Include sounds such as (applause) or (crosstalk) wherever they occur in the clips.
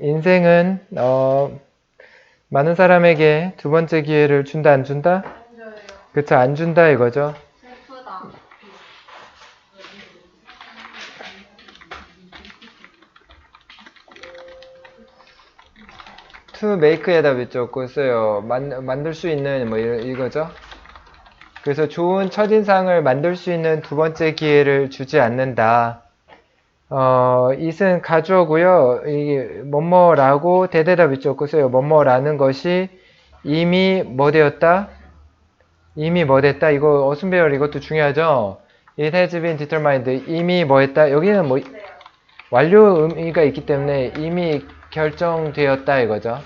인생은 어, 많은 사람에게 두 번째 기회를 준다 안 준다? 그쵸 안 준다 이거죠. to make에다 붙였고 써요. 만, 만들 수 있는 뭐 이- 이거죠. 그래서 좋은 첫인상을 만들 수 있는 두 번째 기회를 주지 않는다. 어, it은 가주어고요. 이게 뭐뭐라고 대대다 붙였고 써요. 뭐뭐라는 것이 이미 뭐 되었다? 이미 뭐 됐다? 이거 어순배열 이것도 중요하죠. It has been determined. 이미 뭐 했다? 여기는 뭐 완료 의미가 있기 때문에 이미 결정되었다 이거죠.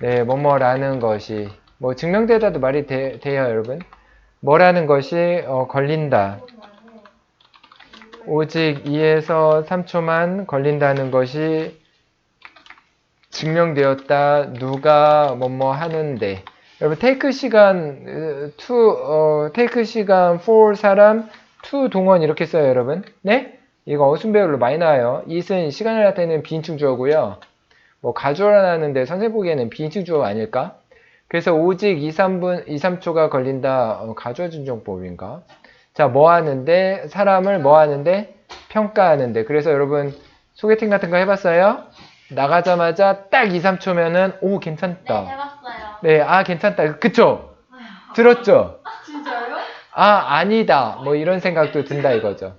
네, 뭐뭐라는 것이 뭐 증명되다도 말이 돼, 돼요, 여러분. 뭐라는 것이 어, 걸린다. 오직 2에서 3초만 걸린다는 것이 증명되었다. 누가 뭐뭐 하는데. 여러분 테이크 시간 어, to 어, 테이크 시간 for 사람 to 동원 이렇게 써요, 여러분. 네? 이거 어순배열로 많이 나와요. it은 시간을 나타내는 비인칭 주어고요. 뭐 가주어라는데 선생님 보기에는 비인칭 주어 아닐까? 그래서 오직 2, 3분, 2, 3초가 걸린다. 어, 가주어 준정법인가? 자, 뭐 하는데? 사람을 뭐 하는데? 평가하는데. 그래서 여러분 소개팅 같은 거 해봤어요? 나가자마자 딱 2, 3초면은 오 네, 괜찮다. 해봤어요. 네, 아 괜찮다. 그쵸? 들었죠? (laughs) 진짜요? 아 아니다. 뭐 이런 생각도 든다 이거죠.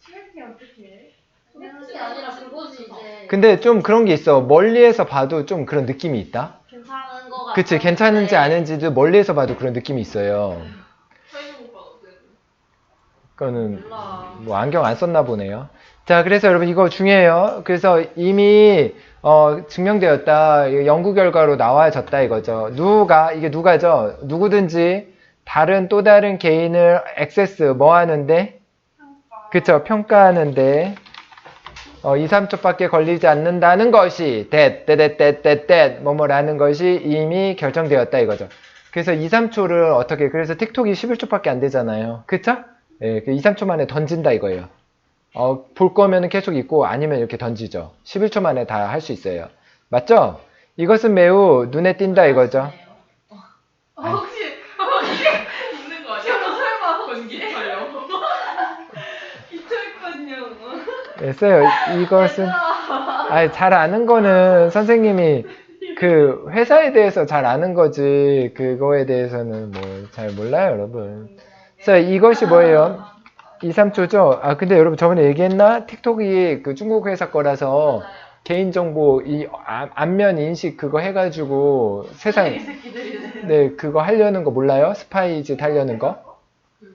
소개팅 어떻게 해? 소개팅이 아니라 그거지 이제. 근데 좀 그런 게 있어. 멀리에서 봐도 좀 그런 느낌이 있다. 괜찮은 거 같아. 그치 괜찮은지 아닌지도 멀리에서 봐도 그런 느낌이 있어요. 그거는. 뭐 안경 안 썼나 보네요. 자 그래서 여러분 이거 중요해요. 그래서 이미 어, 증명되었다. 연구 결과로 나와졌다 이거죠. 누가 이게 누가죠? 누구든지 다른 또 다른 개인을 액세스 뭐 하는데 그쵸 평가하는데 어, 2, 3초밖에 걸리지 않는다는 것이 that 뭐뭐라는 것이 이미 결정되었다 이거죠. 그래서 2, 3초를 어떻게 그래서 틱톡이 11초밖에 안 되잖아요. 그쵸? 예, 그 2, 3초 만에 던진다 이거예요. 어, 볼 거면은 계속 있고 아니면 이렇게 던지죠. 11초 만에 다 할 수 있어요. 맞죠? 이것은 매우 눈에 띈다 이거죠. 아, 혹시 혹시 있는 거 아니야? 설마 번기 촬영? 기초했거든요. 예, 써요. 이것은 아니 잘 아는 거는 선생님이 그 회사에 대해서 잘 아는 거지 그거에 대해서는 뭐 잘 몰라요 여러분. 자 이것이 뭐예요? 2, 3초죠? 아 근데 여러분 저번에 얘기했나? 틱톡이 그 중국 회사 거라서 개인정보 이 아- 안면 인식 그거 해가지고 세상 이네 그거 하려는 거 몰라요? 스파이짓 하려는 거? 그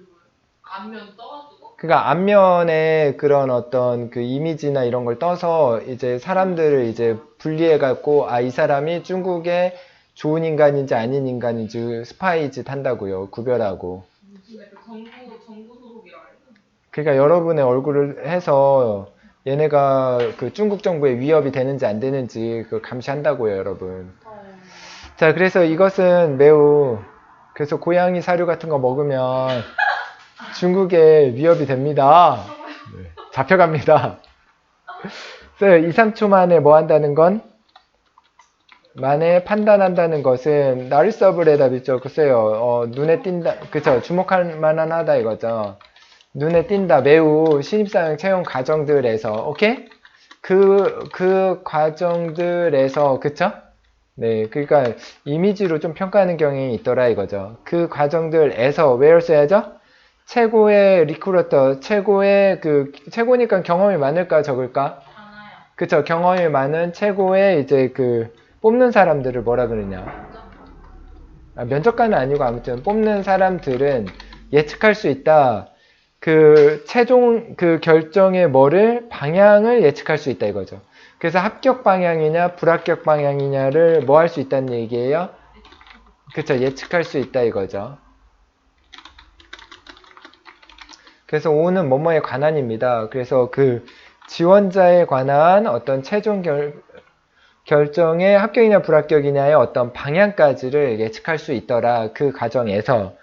안면 떠가지고 그러니까 앞면에 그런 어떤 그 이미지나 이런 걸 떠서 이제 사람들을 이제 분리해 갖고 아 이 사람이 중국의 좋은 인간인지 아닌 인간인지 스파이짓 한다고요 구별하고 정부 정부 소속이라 해야 되나? 그러니까 여러분의 얼굴을 해서 얘네가 그 중국 정부에 위협이 되는지 안 되는지 그 감시한다고요 여러분. 자 그래서 이것은 매우 그래서 고양이 사료 같은 거 먹으면 중국에 위협이 됩니다. 네, 잡혀갑니다. 그래서 2, 3초 만에 뭐 한다는 건 만에 판단한다는 것은 나리서블에다 밑죠 글쎄요. 어, 눈에 띈다. 그쵸? 주목할 만한 하다 이거죠. 눈에 띈다. 매우 신입사원 채용 과정들에서. 오케이? 그그 과정들에서. 그쵸? 네. 그러니까 이미지로 좀 평가하는 경향이 있더라 이거죠. 그 과정들에서 where 써야죠? 최고의 리크루터 최고의 그 최고니까 경험이 많을까 적을까? 많아요. 그쵸? 경험이 많은 최고의 이제 그 뽑는 사람들을 뭐라 그러냐? 아, 면접관은 아니고 아무튼 뽑는 사람들은 예측할 수 있다. 그 최종 그 결정의 뭐를 방향을 예측할 수 있다 이거죠. 그래서 합격 방향이냐 불합격 방향이냐를 뭐 할 수 있다는 얘기예요? 그쵸 예측할 수 있다 이거죠. 그래서 오는 뭐뭐에 관한입니다. 그래서 그 지원자에 관한 어떤 최종 결, 결정의 합격이냐 불합격이냐의 어떤 방향까지를 예측할 수 있더라 그 과정에서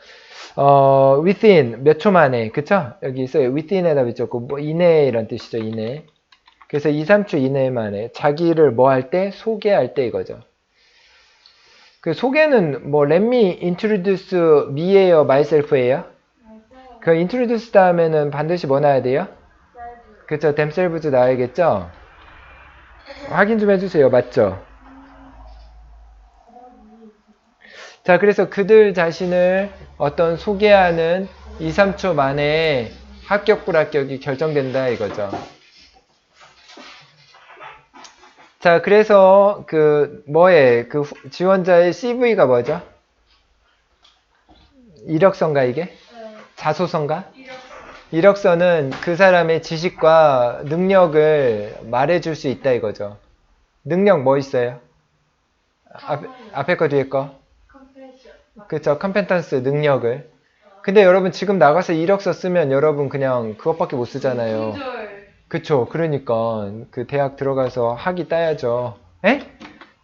어 within 몇 초 만에 그쵸 여기 있어요 within에다 붙였고 뭐 이내 이런 뜻이죠 이내 그래서 2, 3초 이내 만에 자기를 뭐 할 때? 소개할 때 이거죠. 그 소개는 뭐 let me introduce me예요, myself예요? 그 introduce 다음에는 반드시 뭐 나야 돼요? 그쵸, themselves 나야겠죠? 확인 좀 해주세요. 맞죠? 자, 그래서 그들 자신을 어떤 소개하는 2, 3초 만에 합격, 불합격이 결정된다 이거죠. 자, 그래서 그 뭐에 그 후- 지원자의 CV가 뭐죠? 이력서인가 이게? 자소서인가? 이력서는 그 사람의 지식과 능력을 말해줄 수 있다 이거죠. 능력 뭐 있어요? 앞, 앞에 거 뒤에 거? 그쵸, 컴페턴스 능력을. 근데 여러분 지금 나가서 이력서 쓰면 여러분 그냥 그것밖에 못 쓰잖아요. 그쵸, 그러니까 그 대학 들어가서 학위 따야죠. 에?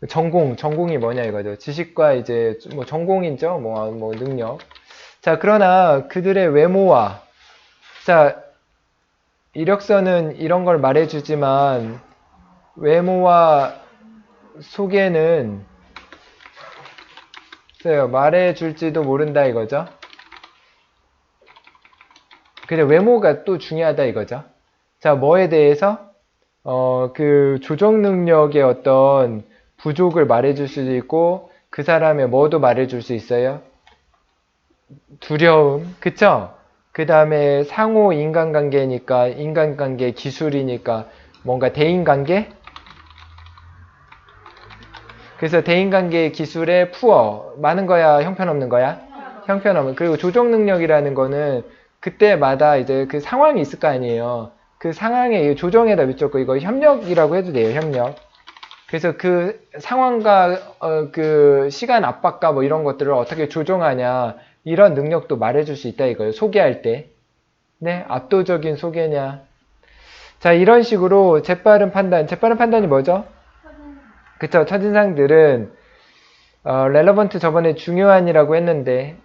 전공, 전공이 뭐냐 이거죠. 지식과 이제 뭐 전공이죠, 뭐, 뭐 능력. 자, 그러나 그들의 외모와 자 이력서는 이런 걸 말해주지만 외모와 소개는 글쎄요, 말해줄지도 모른다 이거죠. 근데 외모가 또 중요하다 이거죠. 자, 뭐에 대해서? 어, 그 조정 능력의 어떤 부족을 말해줄 수도 있고, 그 사람의 뭐도 말해줄 수 있어요? 두려움, 그쵸? 그 다음에 상호 인간관계니까, 인간관계 기술이니까, 뭔가 대인관계? 그래서 대인관계 기술의 푸어, 많은 거야, 형편없는 거야? 형편없는. 그리고 조정 능력이라는 거는 그때마다 이제 그 상황이 있을 거 아니에요. 그 상황에 조정에다 밑줬고 이거 협력이라고 해도 돼요. 협력. 그래서 그 상황과 어, 그 시간 압박과 뭐 이런 것들을 어떻게 조정하냐 이런 능력도 말해줄 수 있다 이거예요. 소개할 때. 네, 압도적인 소개냐. 자, 이런 식으로 재빠른 판단. 재빠른 판단이 뭐죠? 그쵸. 첫인상들은 어, 렐러번트 저번에 중요한이라고 했는데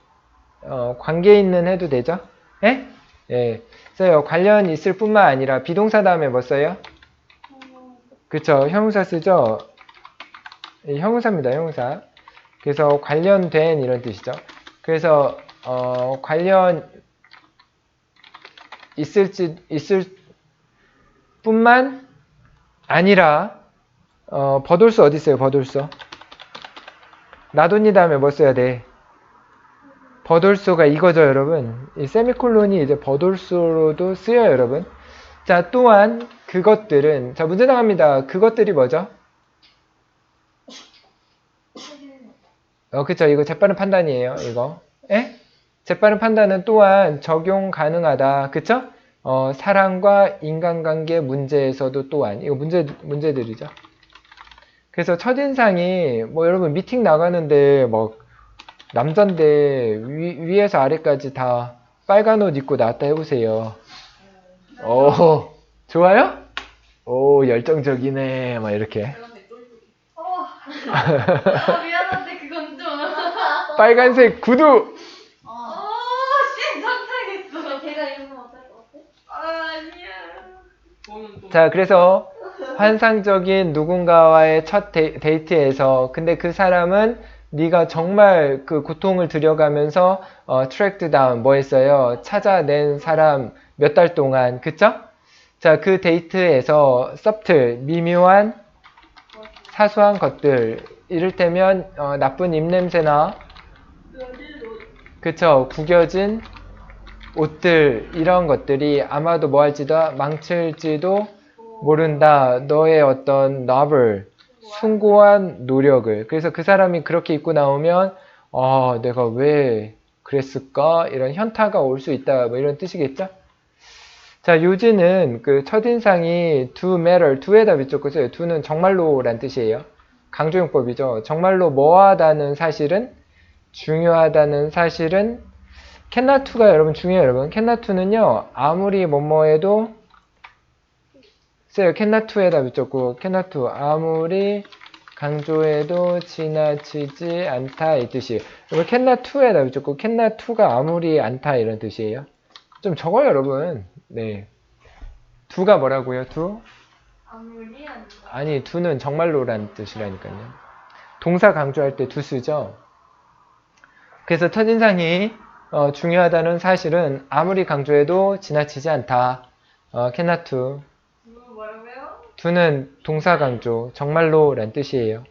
어, 관계 있는 해도 되죠? 예? 예. 써요. 관련 있을 뿐만 아니라 비동사 다음에 뭐 써요? 그쵸. 형용사 쓰죠? 예, 형용사입니다. 형용사. 그래서 관련된 이런 뜻이죠. 그래서 어, 관련 있을지 있을 뿐만 아니라 어, 버돌수 어디 있어요? 버돌수. 나돈이 다음에 뭐 써야 돼? 버돌수가 이거죠, 여러분. 이 세미콜론이 이제 버돌수로도 쓰여요, 여러분. 자, 또한 그것들은 자, 문제 나갑니다. 그것들이 뭐죠? 어, 그쵸. 이거 재빠른 판단이에요, 이거. 에? 재빠른 판단은 또한 적용 가능하다. 그쵸? 어, 사랑과 인간관계 문제에서도 또한. 이거 문제, 문제들이죠. 그래서 첫인상이, 뭐 여러분 미팅 나가는데, 뭐, 남잔데 위, 위에서 아래까지 다 빨간 옷 입고 나왔다 해보세요. 오, 좋아요? 오, 열정적이네. 막 이렇게. (laughs) 빨간색 구두! 어. 씨, 상상했어. 걔가 입으면 어떨 것 같아? 아, 아니야. 자, 그래서 환상적인 누군가와의 첫 데이, 데이트에서 근데 그 사람은 네가 정말 그 고통을 들여가면서 어, 트랙드 다운 뭐 했어요? 찾아낸 사람 몇 달 동안 그쵸? 자, 그 데이트에서 섭틀 미묘한 사소한 것들 이를테면 어, 나쁜 입냄새나 그쵸. 구겨진 옷들 이런 것들이 아마도 뭐 할지도 망칠지도 모른다. 너의 어떤 너블 숭고한 노력을. 그래서 그 사람이 그렇게 입고 나오면 아 내가 왜 그랬을까? 이런 현타가 올 수 있다. 뭐 이런 뜻이겠죠? 자 요지는 그 첫인상이 do matter do에다 밑줬고 써요 do는 정말로 란 뜻이에요. 강조용법이죠. 정말로 뭐하다는 사실은 중요하다는 사실은 캔나투가 여러분 중요해요 여러분. 캔나투는요 아무리 뭐뭐 해도 써요. 캔나투에다 붙였고 캔나투. 아무리 강조해도 지나치지 않다 이 뜻이에요. 여러분 캔나투에다 붙였고 캔나투가 아무리 않다 이런 뜻이에요. 좀 적어요 여러분. 네. 두가 뭐라고요 두? 아무리 안 아니, 두는 정말로란 뜻이라니까요. 동사 강조할 때 두 쓰죠. 그래서 첫인상이 어, 중요하다는 사실은 아무리 강조해도 지나치지 않다. 어, cannot to. 누구 뭐라고요? 두는 동사 강조, 정말로 란 뜻이에요.